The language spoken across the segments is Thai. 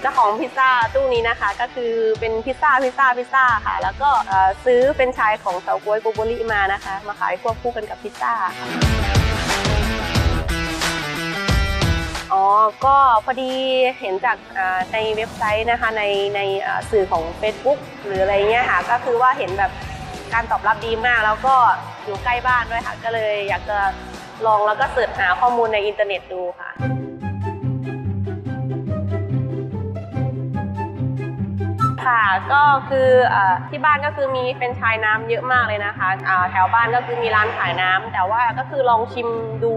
เจ้าของพิซซ่าตู้นี้นะคะ ก็คือเป็นพิซซ่าพิซซ่าพิซซ่าค่ะ แล้วก็เอ่อซื้อเป็นชายของเสาก๊วยโกโบริมานะคะ มาขายควบคู่กันกับพิซซ่าค่ะอ๋อ ก็พอดีเห็นจากอ่าในเว็บไซต์นะคะ ในในอ่าสื่อของ Facebook หรืออะไรเงี้ยค่ะ ก็คือว่าเห็นแบบการตอบรับดีมาก แล้วก็อยู่ใกล้บ้านด้วยค่ะ ก็เลยอยากจะลองแล้วก็เสิร์ชหาข้อมูลในอินเทอร์เน็ตดูค่ะ ค่ะก็คืออที่บ้านก็คือมีเป็นชายน้ำเยอะมากเลยนะคะแถวบ้านก็คือมีร้านขายน้ำแต่ว่าก็คือลองชิมดู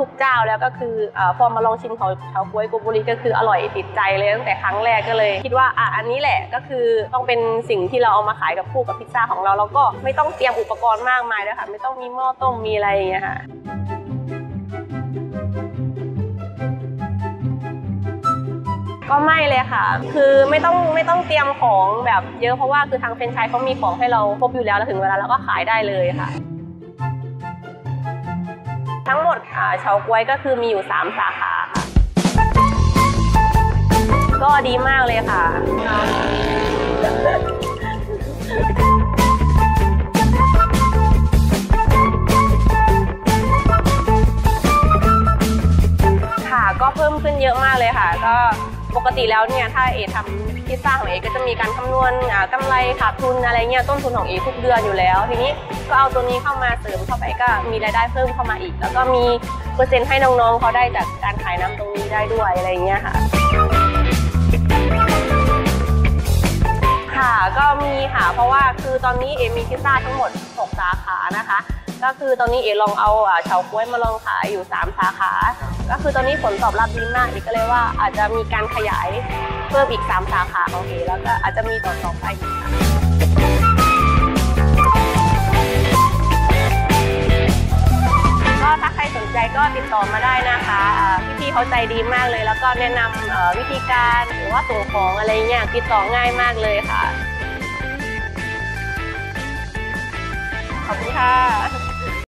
ทุกๆเจ้า แล้วก็คืออพอมาลองชิมของชาวกล้วยโกบุรีก็คืออร่อยติดใจเลยตั้งแต่ครั้งแรกก็เลย คิดว่าอะอันนี้แหละก็คือต้องเป็นสิ่งที่เราเอามาขายกับคู่กับพิซซ่าของเราแล้วก็ไม่ต้องเตรียมอุปกรณ์มากมายด้วยค่ะไม่ต้องมีหม้อต้มมีอะไรอย่างเงี้ยค่ะ ก็ไม่เลยค่ะ คือไม่ต้องไม่ต้องเตรียมของแบบเยอะเพราะว่าคือทางเฟรนไชส์เขามีของให้เราครบอยู่แล้วแล้วถึงเวลาเราก็ขายได้เลยค่ะ ทั้งหมดอ่าเฉาก๊วยก็คือมีอยู่ 3 สาขาค่ะ ก็ดีมากเลยค่ะ ค่ะก็เพิ่มขึ้นเยอะมากเลยค่ะ ก็ ปกติแล้วเนี่ยถ้าเอทำพิซซ่าของเอก็จะมีการคำนวณอ่ากำไรขาดทุนอะไรเงี้ยต้นทุนของเอทุกเดือนอยู่แล้ว ทีนี้ก็เอาตัวนี้เข้ามาเสริมเข้าไปก็มีรายได้เพิ่มเข้ามาอีก แล้วก็มีเปอร์เซ็นต์ให้น้องๆเขาได้จากการขายน้ำตรงนี้ได้ด้วยอะไรเงี้ยค่ะค่ะก็มีค่ะเพราะว่าคือตอนนี้เอมีพิซซ่าทั้งหมด 6 สาขานะคะ ก็คือตอนนี้เอลองเอาอ่าเฉาก๊วยมาลองขายอยู่ 3 สาขา ก็คือตอนนี้ผลตอบรับดีมากเอก็เลยว่าอาจจะมีการขยายเพิ่มอีก 3 สาขาของเอแล้วก็อาจจะมีต่อๆไปอีกค่ะก็ถ้าใครสนใจก็ติดต่อมาได้นะคะอ่พี่ๆเขาใจดีมากเลย แล้วก็แนะนำวิธีการหรือว่าส่งของอะไรเงี้ยติดต่อง่ายมากเลยค่ะขอบคุณค่ะ